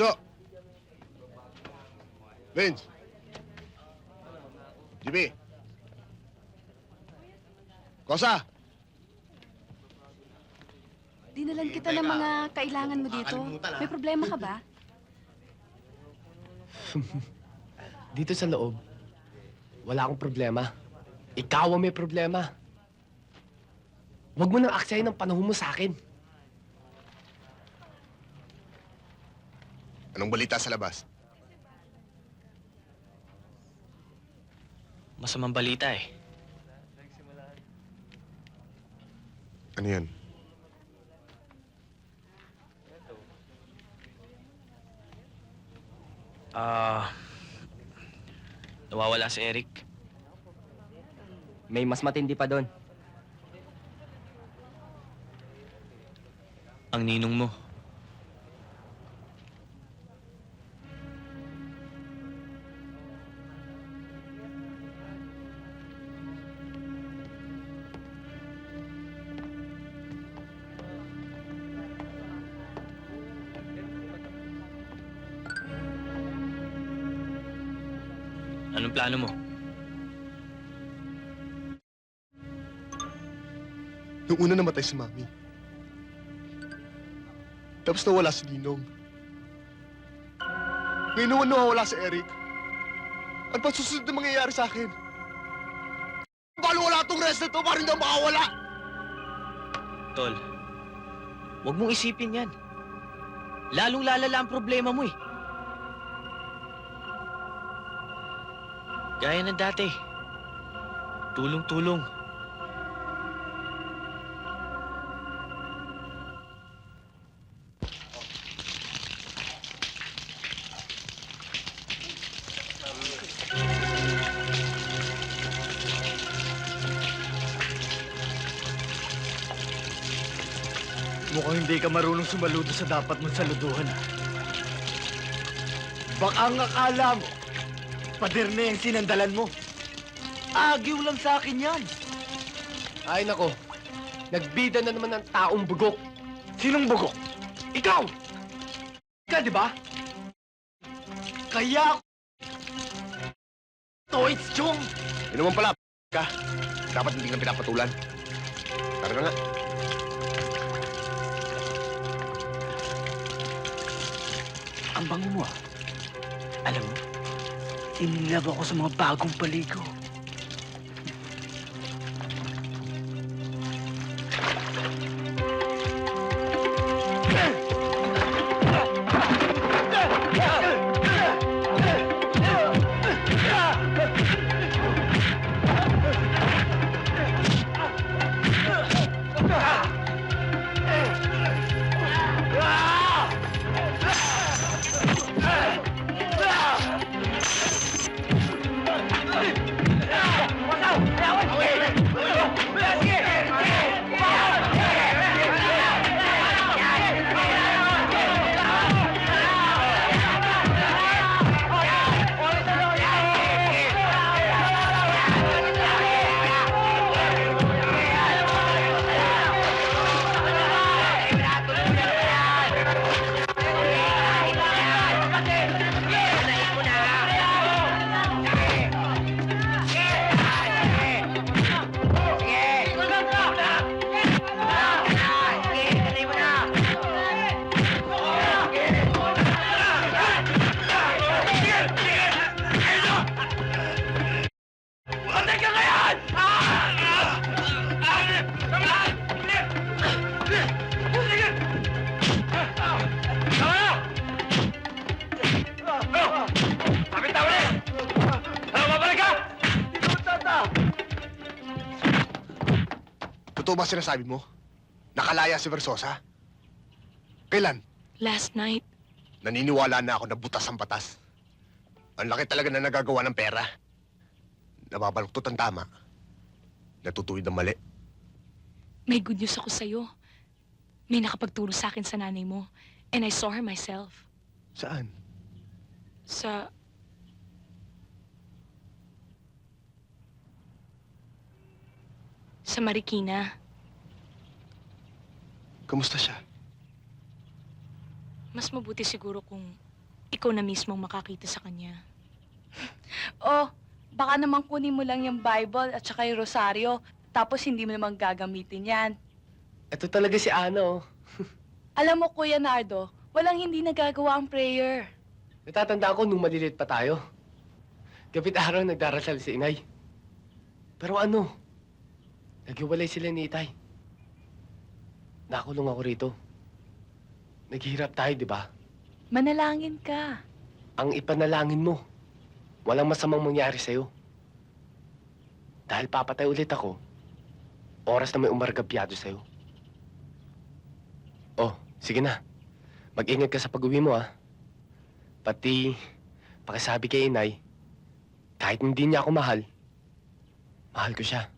Bunso! Vince! Jimmy! Kosa! Dinalan kita ng mga kailangan mo dito. Ah. May problema ka ba? Dito sa loob, wala akong problema. Ikaw ang may problema. Huwag mo nang aksayin ang panahon mo sa akin. Anong balita sa labas? Masamang balita eh. Ano yan? Ah... nawawala si Eric. May mas matindi pa doon. Ang ninong mo. Anong plano mo? Nung una namatay si Mami. Tapos nawala si Ninong. Ngayon naman nawawala si Eric. Ano pa susunod na mangyayari sa akin? Balo wala tong rest na to para hindi ako makawala! Tol, huwag mong isipin yan. Lalong lalala ang problema mo eh. Gaya ng dati. Tulong-tulong. Mukhang hindi ka marunong sumaludo sa dapat mong saluduhan. Baka ang akala mo, pader na yung sinandalan mo. Agiw lang sa akin yan. Ay nako, nagbida na naman ng taong bugok. Sinong bugok? Ikaw! Ka, di ba? Kaya ako... Toits Chong! Yun naman pala, ka. Dapat hindi ka pinapatulan. Tara na nga. Ang bango mo ah. Alam mo, in love ako sa mga bagong paligo. ba sinasabi mo? Nakalaya si Versosa? Kailan? Last night. Naniniwala na ako na butas ang batas. Ang laki talaga na nagagawa ng pera. Nababaluktot ang tama. Natutuwid ang mali. May good news ako sa'yo. May nakapagtulong sa akin sa nanay mo. And I saw her myself. Saan? Sa... Sa Marikina. Kamusta siya? Mas mabuti siguro kung ikaw na mismo makakita sa kanya. Oh, baka naman kunin mo lang yung Bible at saka yung rosaryo, tapos hindi mo naman gagamitin yan. Ito talaga si Ana, oh. Alam mo, Kuya Nardo, walang hindi nagagawa ang prayer. Natatanda ko nung maliliit pa tayo. Gabit araw nagdarasal si inay. Pero ano? Naghiwalay sila ni Itay. Nakulong ako rito. Naghihirap tayo, di ba? Manalangin ka. Ang ipanalangin mo, walang masamang mangyari sa'yo. Dahil papatay ulit ako, oras na may umargabyado sa'yo. Oh, sige na. Mag-ingat ka sa pag-uwi mo, ah. Pati, pakisabi kay inay, kahit hindi niya ako mahal, mahal ko siya.